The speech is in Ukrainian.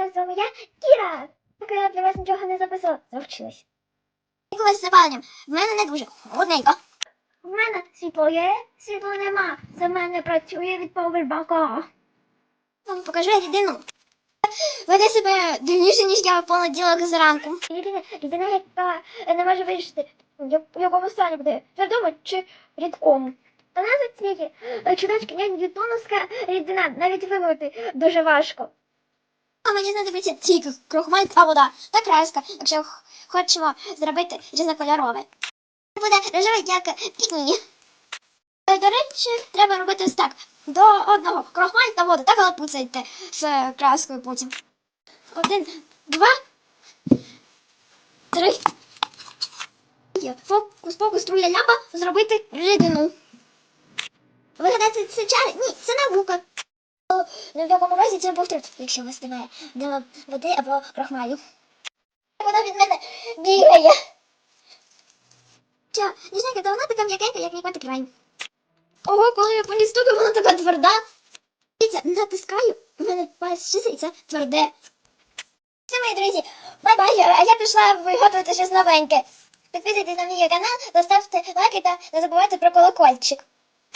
Мене звали я Кіра. Поки я для вас нічого не записала, завчилась. Якогось запаленням. В мене не дуже. Одненько. В мене світло є, світло нема. За мене працює від повербака. Вам покажу я рідину. Веде себе дивніше, ніж я в понеділок зранку. Єдина людина, яка не може вирішити, в якому стані буде, твердому чи рідкому. Та назва світі чудачка не ньютоновська рідина, навіть вимовити дуже важко. А мені знадобиться тільки крохмаль та вода та краска, якщо хочемо зробити різнокольорове. Це буде рожеве як пікні. Е, До речі, треба робити ось так. До одного крохмаль та воду, так але пуцайте з краскою потім. Один, два, три. Фокус, фокус, труля ляпа, зробити рідину. Вигадати це чари? Ні, це наука. Ні в якому разі це був труд, якщо у вас немає ні води або крохмалю. Вона від мене бігає. Що, ніжненька, то вона така м'якенька, як мій котик. Ого, коли я по ній вона така тверда. Дивіться, натискаю, в мене палець і це тверде. Все, мої друзі, бай-бай, а я пішла виготовити щось новеньке. Підписуйтесь на мій канал, поставте лайки та не забувайте про колокольчик.